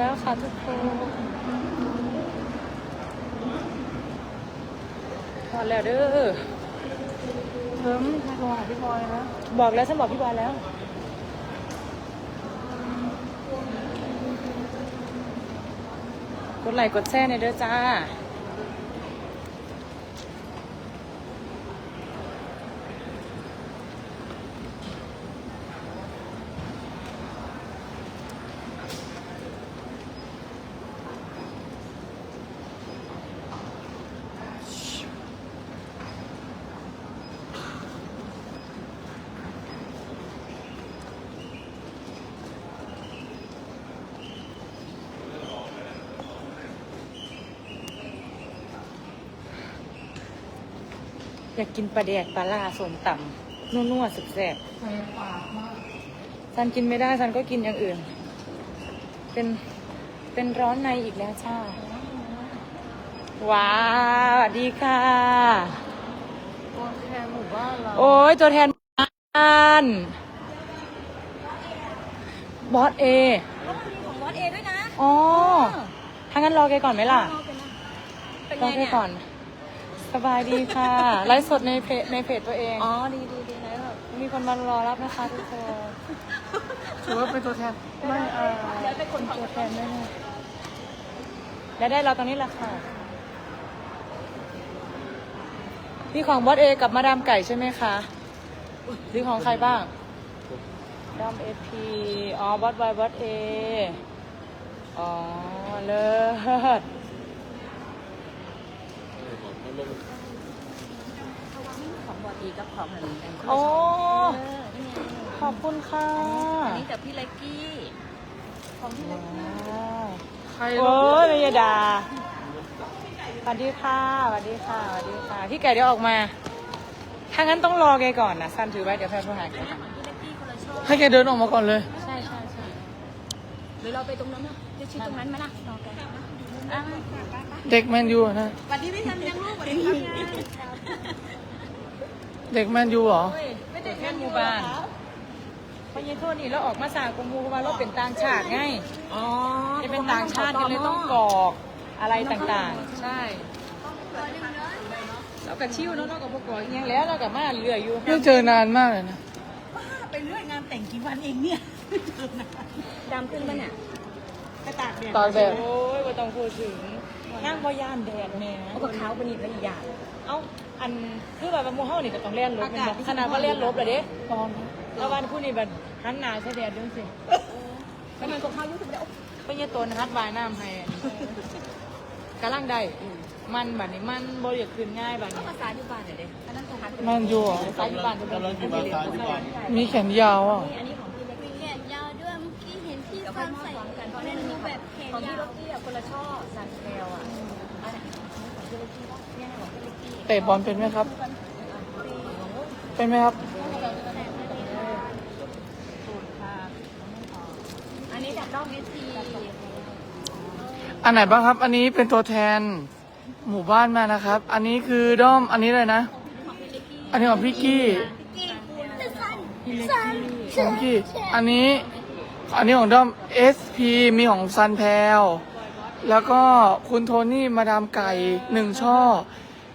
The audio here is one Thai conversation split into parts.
แล้วค่ะทุกคนพอแล้วเด้อเพิ่มโทรหาพี่บอยนะบอกแล้วฉันบอกพี่บอยแล้ว กดไลค์กดแชร์ในเด้อจ้า อยากกินปลาแดกปลาล่าสมต่ำนัวๆสุดแซ่บใส่ปากมากซันกินไม่ได้ซันก็กินอย่างอื่น เป็นเป็นร้อนในอีกแล้วช่าว้าวสวัสดีค่ะ ตัวแทนหมู่บ้านเราโอ้ยตัวแทนบ้านบอสเอของวอดเอด้วยนะอ๋อถ้างั้นรอแกก่อนไหมล่ะเป็นรไงอแกเนี่ยก่อน สบายดีค่ะ ไลฟ์สดในเพจในเพจตัวเอง อ๋อ ดีดีดีนะแบบมีคนมารอรับนะคะทุกคนถือว่าเป็นตัวแทน ไม่เออเดี๋ยวไปคนของตัวแทนได้ไหมและได้เราตรงนี้แหละค่ะนี่ของบอสเอกับมาดามไก่ใช่ไหมคะหรือของใครบ้างดอมเอพีอ๋อบอสบอยบอสเอ อ๋อ เลิศ ของวอดเอกับของอะไรแองโอ้เออนี่ไงขอบคุณค่ะ อันนี้จากพี่เล็กกี้ ของพี่เล็กกี้ว้าวใครโอ้ยเมยดาสวัสดีค่ะสวัสดีค่ะสวัสดีค่ะ พี่ไก่เดี๋ยวออกมา ถ้างั้นต้องรอแกก่อนนะซันถือไว้เดี๋ยวแพทย์โทรหาแกให้แกเดินออกมาก่อนเลย ใช่ใช่ใช่หรือเราไปตรงนั้นนะจะชี้ตรงนั้นไหมล่ะรอแกเด็กแมนยูอะนะ วันนี้ไม่ทำยังลูก เด็กแมนยูเหรอเฮ้ยไม่ได้แค่หมู่บ้านพอยีโทษนี่แล้วออกมาสร้างกรุงมูเพราะว่าเราเป็นต่างชาติไงอ๋อจะเป็นต่างชาติกันเลยต้องกรอกอะไรต่างๆ ใช่เรากับชิวเนาะเรากับพวกกรอกอหยังแล้วเรากับมาเรืออยู่ไม่เจอนานมากเลยนะไปเรื่อยงานแต่งกี่วันเองเนี่ยดำขึ้นปะเนี่ยไปตากแดดตากแดดโอ้ยไม่ต้องพูดถึง นั่งบ่ย่านแดดแม่เอากับเขาไปนี่แล้วอีกอย่างเอ้าอันคือแบบว่าหมูเฮานี่ก็ต้องเล่นลบแม่นบ่ขนาดว่าเล่นลบเลยเด้ตอนแล้ววันผู้นี้แบบหันหน้าใส่แดดด้วยสิทำไมกับเขายุ่งถึงได้เพิ่นจะตนฮัดวายน้ำให้กำลังได้มันบัดนี้มันบ่อยากขึ้นง่ายบัดนี้ภาษาอยู่บ้านเนี่ยเด็กอันนั้นภาษาแมนยูเหรอสายอยู่บ้านเพิ่นเป็นอันนี้เลยมีแขนยาวอะนี่อันนี้ของพี่เล็กมีแขนยาวด้วยเมื่อกี้เห็นพี่เดี๋ยวฟัค่อยนมาใส่พร้อมกันเพราะเป็นี่นรูรูปปแบแบบบแขนของพี่ยาล็วอกกี้อะคนละช่อซัน ตะบอลเป็นไหมครับ เป็นไหมครับ อันนี้จากด้อมเอสทีอันไหนบ้างครับ อันนี้เป็นตัวแทนหมู่บ้านมานะครับ อันนี้คือด้อม อันนี้เลยนะ อันนี้ของพี่กี้สันของกี้อันนี้ อันนี้ของด้อม SP มีของซันแพลแล้วก็คุณโทนี่มาดามไก่หนึ่งช่อ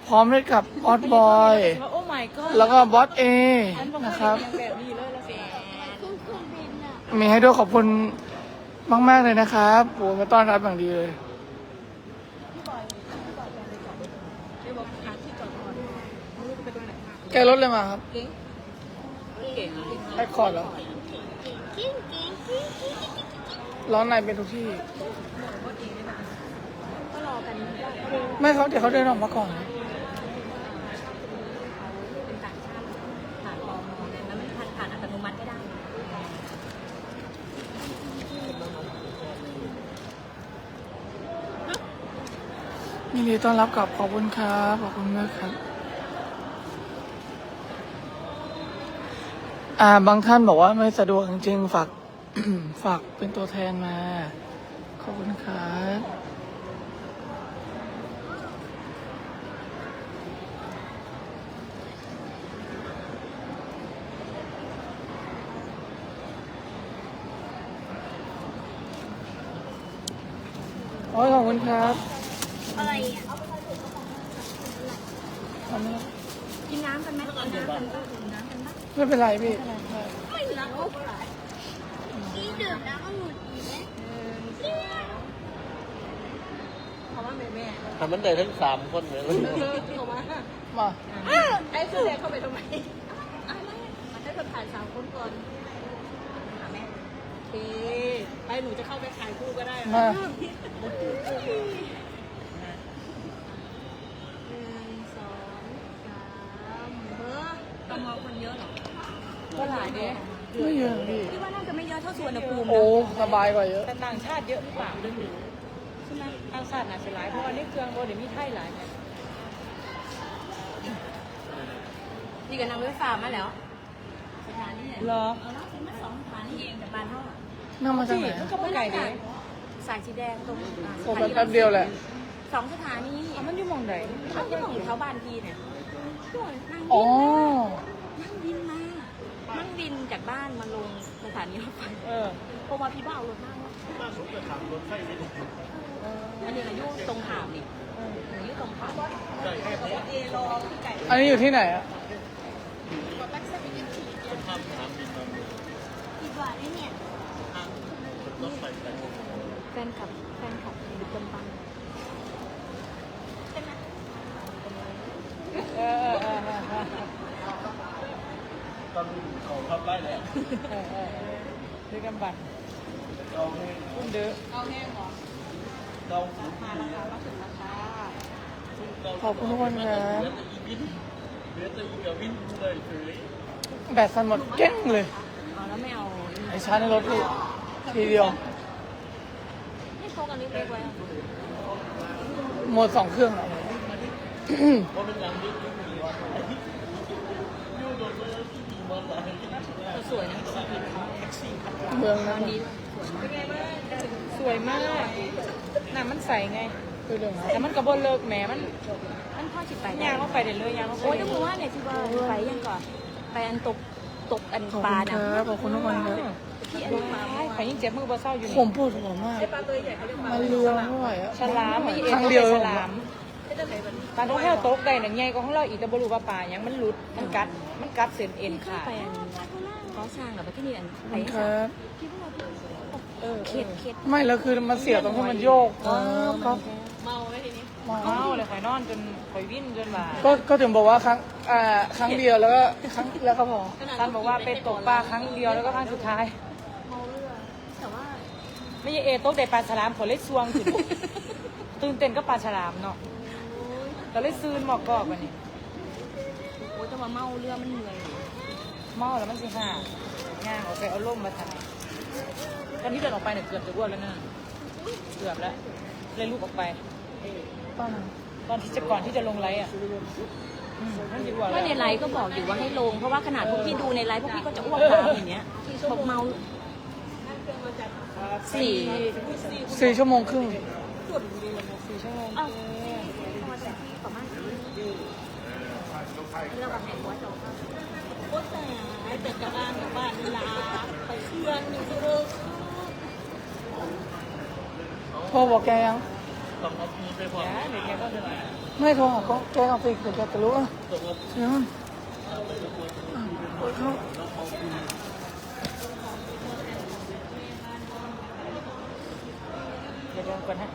พร้อมด้วยกับออสบอยว่าโอ้ my god แล้วก็บอสเอฉันบ่นะครับเยแบบนี้เลยละแฟนขึ้นเครื่องบินอะมีให้ด้วยขอบคุณมาก ๆ เลยนะครับโอ้มาต้อนรับอย่างดีเลยแกรถเลยมาครับเก่งเก่งแอคคอร์ดเหรอกิ้งกิ้งกิ้งกิ้งร้อนในเป็นทุกที่ ก็รอกันว่าไม่เขาเดี๋ยวเขาเดินออกมาก่อนเป็นต่างชาติผ่านรอมอเนี่ยแล้วมันผ่านผ่านอัตโนมัติไม่ได้ ยิน ดีต้อนรับกับขอบคุณครับ ขอบคุณมากครับ อ่า บางท่านบอกว่าไม่สะดวกจริงๆ ฝาก ฝากเป็นตัวแทนมา ขอบคุณครับโอ้ยขอบคุณครับ อะไรอะ อันนี้กินน้ำกันไหมกินน้ำกันก็กินน้ำกันบ้างไม่เป็นไรพี่ไม่รักนี่ดื่มแล้วก็หงุดหงิดไหมเพราะว่าแม่แม่ทำมันได้ทั้งสามคนเลยเออโทรมามาไอ้เสื้อแดงเข้าไปทำไมอะไรมันให้คนถ่ายสามคนก่อนหาแม่โอเคไปหนูจะเข้าไปถ่ายคู่ก็ได้มาหนึ่งสองสามเฮ้อตมคนเยอะเหรอ ก็หลายเด้ไม่เยอะพี่คิดว่าน่าจะไม่เยอะเท่าสวนภูมิโอ้นะสบายกว่าเยอะแต่ต่างชาติเยอะหรือเปล่าใช่ไหมต่างชาติน่าจะหลายเพราะว่านี่เครื่องโบเดี๋ยวมีไทยหลายไงนี่ก็นั่งรถไฟฟ้ามาแล้วสถานีไหนเหรอเอาล่ะถึงมาสองสถานีเองแต่บ้านเท่าไหร่นั่งมาจากที่ไหนมันก็บ่ไก่เด้สายสีแดงตรงอ่าสโอ้ถานีแป๊บเดียวแหละสองสถานีเอามันอยู่หมองไหนเขาที่บอกอยู่แถวบ้านพี่เนี่ยนั่งอ๋อบินมานั่ง บินจากบ้านมาลงสถานีรถไฟเออเพราะว่าพี่บ้าเอารถมากอันนี้อายุตรงขามนี่หนูอายุตรงขามเอรอพี่ไก่อันนี้อยู่ที่ไหนอะกี่บาทได้เนี่ยแฟนคลับแฟนคลับอยู่จำปัง เออเออเออเออ ตอน เขาทับไล่แล้วเออเออเออด้วยกันบัตรเราให้คุณเด้อเอาแห้งเหรอเรามาราคามาถึงราคาขอบคุณทุกคนครับเหลือแต่อีวินเหลือแต่อีเดียววินเลยถือแบตสั่นหมดเก้งเลย เอาแล้วไม่เอาไอ้ชาร์จในรถพี่ทีเดียว ให้โฟกันเล็กๆไว้อะหมดสองเครื่องแล้ว เพราะมันยังยึดยึดมีวันยูโดนเลย ที่มีวันอะไรแต่สวยนะเมืองนั้นนี้สวยมากน่ะมันใสไงคือเรื่องนะแต่มันกระบนเลิกแหมมันมันพ่อสิไปยางเข้าไปเดี๋ยวเลยยางเข้าไปโอ้ยต้องรู้ว่าเนี่ยที่ว่าไปยังก่อนไปอันตกตกอันขอบปลาคุณคน่ะรับขอบคุณทุกคนครับที่อันปลาใครยิ่งเจ็บมือบ่เศร้าอยู่ผนี่มปวดหัวมากมันเรือไม่ไหวอะฉลามไม่คเอ็รั้นงเดียวฉผมลาม ปลาต้องแห้วตกได้น่ะใหญ่กว่าของเราอีกแต่บ่รู้ว่าปลาหยังมันหลุดมันกัดมันกัดเส้นเอ็นขาด ไปอันเขาสร้างหรอไปที่นี่อันขอบไปคุณครับ เออเข็ดเข็ดไม่แล้วคือมันเสียตรงที่มันโยกอ๋อก็เมาไหมทีนี้มาเมาเลยข่อยนอนจนข่อยวิ่นจนว่าก็ก็ถึงบอกว่าครั้งอ่าครั้งเดียวแล้วก็ครั้งแล้วก็พอท่านบอกว่าไปตกปลาครั้งเดียวแล้วก็ครั้งสุดท้ายเมาเรือแต่ว่าไม่ใช่เอตกได้ปลาฉลามขอเล็กซวงขึ้นตื่นเต้นก็ปลาฉลามเนาะ ก็เลยซื้อหมอกกอกวันนี้โอ้ยแต่ว่าเมาเรือมันเหนื่อยเมาแล้วมันสิห่าง่างออกไปเอาล่มมาทำตอนที่เดินออกไปเนี่ยเกือบจะอ้วนแล้วนะเกือบแล้ว เลยลูกออกไปป้าตอนที่จะก่อนที่จะลงไลฟ์อะอืมมันจะอ้วนก็แล้วในไลฟ์ก็บอกอยู่ว่าให้ลง เพราะว่าขนาดพวกพี่ดูในไลฟ์พวกพี่ก็จะอ้วกตามอย่างเงี้ยบอกเมาสี่สี่ชั่วโมงครึ่งสี่ชั่วโมง เอ้าพอจะที่ประมาณสี่ แล้วก็แหกหัวจบโอ๊ยแต่เป็ดกับบ้านกับบ้านเวลาไปเครื่องหนึ่งชั่วโมงพ่อบอกแกยังสองนาทีไปพอแหมเด็กแกก็เดินไม่โทรหาเขาแกเอาไปเดี๋ยวแกจะรู้อะตกลงเดี๋ยวมันเขาเดี๋ยวเดินก่อนฮะ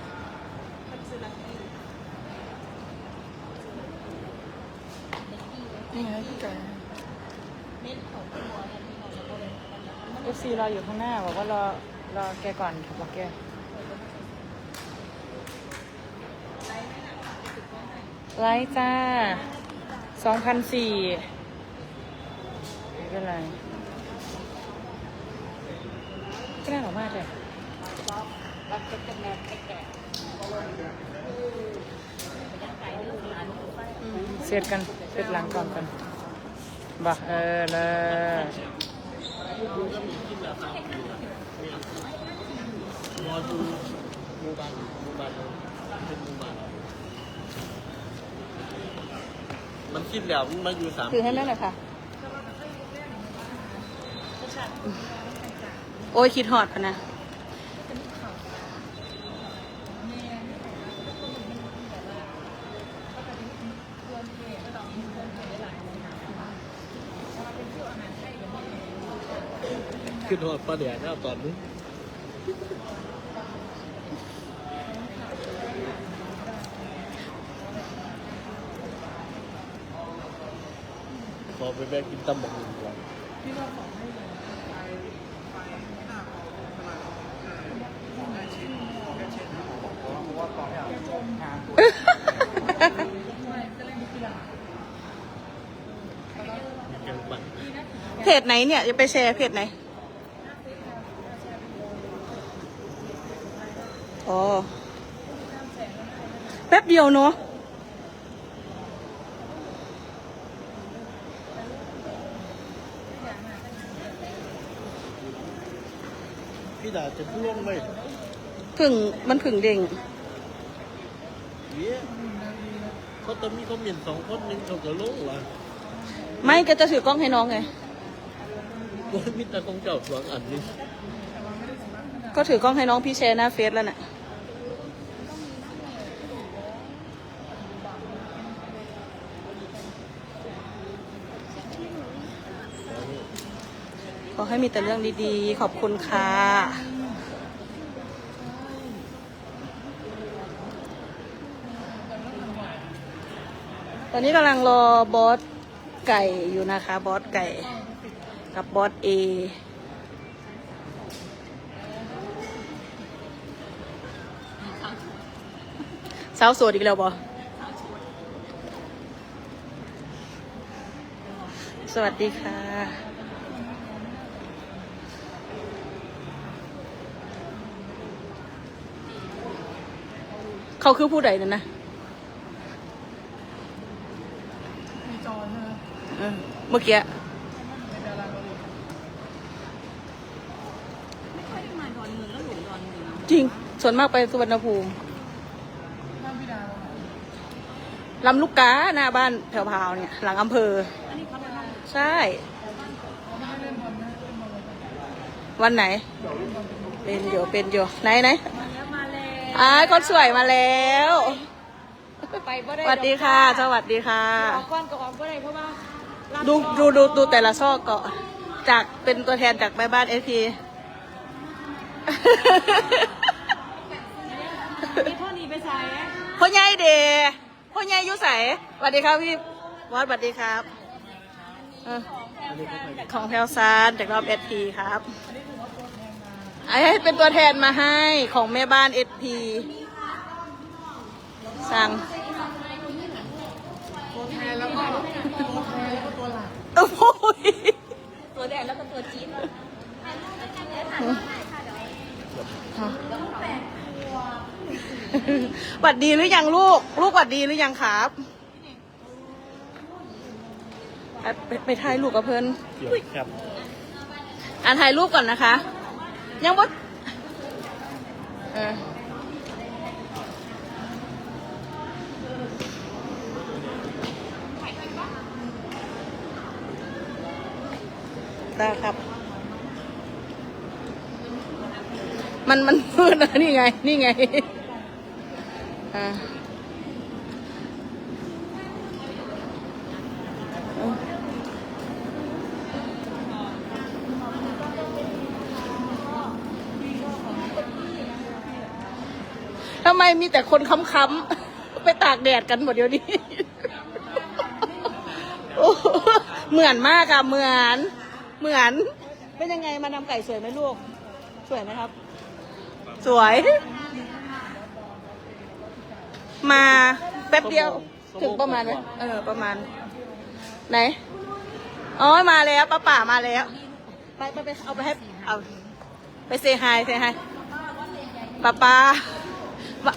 นี่ไงพี่ไก่เอฟซีรออยู่ข้างหน้าบอกว่ารอรอแกก่อนบอกแกไลฟ์จ้าสองพันสี่ไม่เป็นไรก็น่าหล่อมากเลยเสร็จกันเสร็จหลังก่อนกัน บักเออเลยมันคิดแล้วมันอยู่สามคือให้แม่หน่อยค่ะ โอ้ยคิดหอดพะนะ ขึ้นหอดปลาแดดหน้าตอนนี้ขอไปแบกกินตำบักหุ่งก่อนยังปั่นเพจไหนเนี่ย จะไปแชร์เพจไหน อ๋อแป๊บเดียวเนาะพี่ดาจะพ่วงไหมผึ่งมันผึ่งเด้งเย้เขาจะมีคอมเมนต์สองคนหนึ่งเขาจะลงละไม่ก็จะถือกล้องให้น้องไงก็มีแต่ของเจ้าสองอันนี้ก็ถือกล้องให้น้องพี่แชร์หน้าเฟซแล้วน่ะ อให้มีแต่เรื่องดีๆ ขอบคุณค่ะ ตอนนี้กำลังรอบอสไก่อยู่นะคะ บอสไก่ กับบอสเอสาวโสดอีกแล้วบอสวัสดีค่ะ เขาคือผู้ใดนั่นนะมีจอใช่ไหมเออเมื่อกี้ในดาราเกาหลีจริง ส่วนมากไปสุวรรณภูมิหน้าพี่ดาวอะลำลูกกาหน้าบ้านแถวๆเนี่ย หลังอำเภอใช่ เขาไม่ได้เล่นบอลนะเล่นบอลอะไรกันวันไหน เป็นอยู่เป็นอยู่ไหนไหน อ่าคนสวยมาแล้วไปบ่ได้สวัสดีค่ะ สวัสดีค่ะ ออกก่อนก็ออกบ่ได้เพราะว่าดูดูดูดูแต่ละซอกเกาะจากเป็นตัวแทนจากแม่บ้านเอพีมีเท่านี้ไปใส่พ่อใหญ่เดพ่อใหญ่อยุใสสวัสดีครับพี่วอดสวัสดีครับเออของแพลซานจากรอบเอพีครับ ไอ้ให้เป็นตัวแทนมาให้ของแม่บ้านเอพีสั่งตัวแทนแล้วก็ตัวแทนแล้วก็ตัวหลักโอ้ยตัวแดงแล้วก็ตัวจี๊ดหวัดดีหรือยังลูก ลูกหวัดดีหรือยังครับ ไปไปไปถ่ายรูปกับเพื่อนเกี่ยวครับอ่านถ่ายรูปก่อนนะคะ ยังบ่เออได้ครับ มันมันมืดนะนี่ไง นี่ไง อ่า มมีแต่คนค้ำๆไปตากแดดกันหมดเดี๋ยวนี้โอ้เหมือนมากอะเหมือน เหมือน เป็นยังไงมานำไก่สวยไหมลูก สวยไหมครับ สวย มาแป๊บเดียว ถึงประมาณไหมเออ ประมาณ ไหน อ๋อ มาแล้วป้าป่ามาแล้ว ไปไปไปเอาไปให้ เอา ไปเซฮายเซฮายป้าป้า ว่า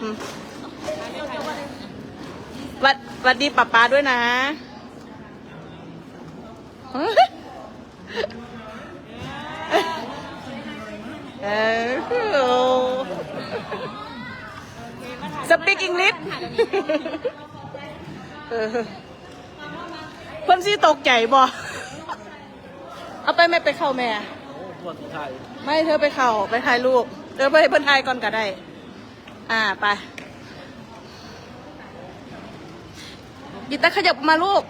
อืมวัดวัดดีป้าป้าด้วยนะเออสปีกอังกฤษเออเพิ่นสิตกใจบ่เอาไปไม่ไปเข้าแม่โอ้ตัวสุดท้ายไม่เธอไปเข่าไปถ่ายรูป เธอไปเพิ่นถ่ายก่อนก็ได้ อ่าไปกิตาขยับมาลูก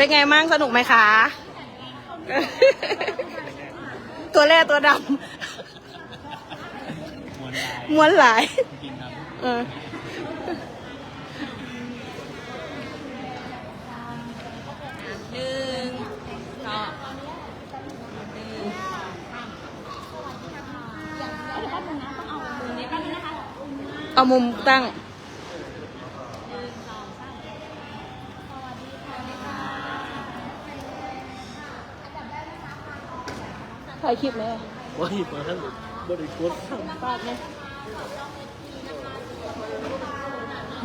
เป็นไงมั่งสนุกไหมคะ ตัวแรกตัวดำมวนลายม้วนหลายจริงครับเออหนึ่งสองเอามุมตั้งายคลิปไหมว่าหยิบมาท่านบริกุลปากไหม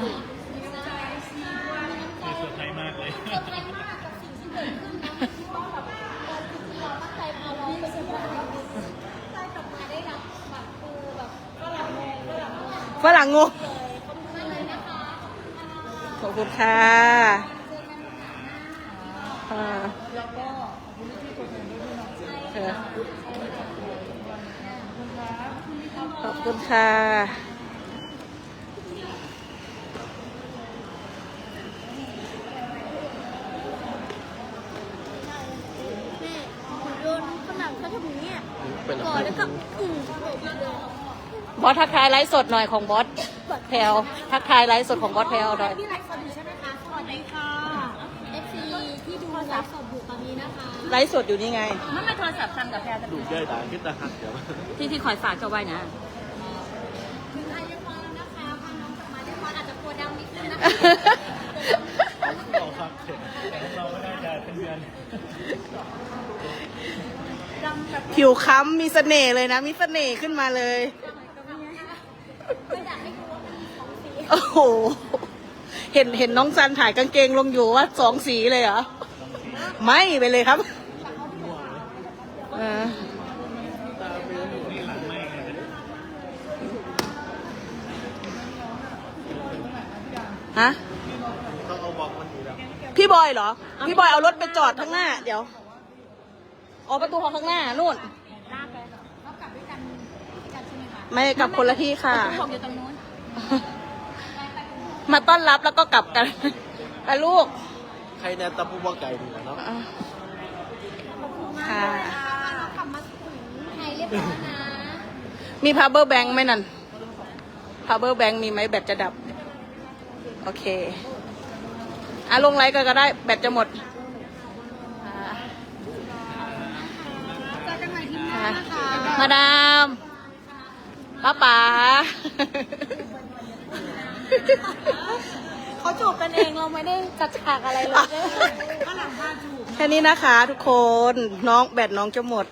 มีเซอร์ไพรส์มากเลยฝรั่งงงขอบคุณค่ะอ่าค่ะขอบ คุณค่ะแม่หนูโดนฝรั่งเขาทำอย่างเงี้ยก่อนแล้วก็อึ้งเลยบอสทักทายไลฟ์สดหน่อยของบอสแพลวทักทายไลฟ์สดของบอสแพลวหน่อย พี่ไลฟ์สดอยู่ใช่ไหมคะสวัสดีค่ะ FC ที่ดูไลฟ์สดอยู่ตอนนี้นะคะไลฟ์สดอยู่นี่ไงไม่ไม่โทรศัพท์ทำกับแพรดูย่อยด่าขึ้นตาหักเดี๋ยวที่ที่คอยฝากเขาไว้นะ ดำนิดนึงนะคะเราฟังเสร็จเราไม่ได้จะเป็นเดือนผิวค้ำมีเสน่ห์เลยนะ มีเสน่ห์ขึ้นมาเลยโอ้โห เห็นเห็นน้องซันถ่ายกางเกงลงอยู่ว่าสองสีเลยเหรอ ไม่ไปเลยครับเออ ตาเป็นนี่หลังไม่ไง ฮะต้องเอาบอกมันอยู่แล้วพี่บอยเหรอ พี่บอยเอารถไปจอดข้างหน้า เดี๋ยวออกประตูของข้างหน้านู่นไม่กลับคนละที่ค่ะของอยู่ตรงนู้นมาต้อนรับแล้วก็กลับกันไปลูกใครแนนตะปูว่าไก่ดีเนาะค่ะกลับมาถึงไทยเรียบร้อยนะมี power bank ไหมนั่น power bank มีไหมแบตจะดับ โอเคอะลงไลฟ์ก็ได้ แบตจะหมดเจอกันใหม่ที่หน้านะคะมาดามป้าป๋าเขาจูบกันเองเราไม่ได้จัดฉากอะไรเลยแค่นี้นะคะทุกคนน้องแบตน้องจะหมด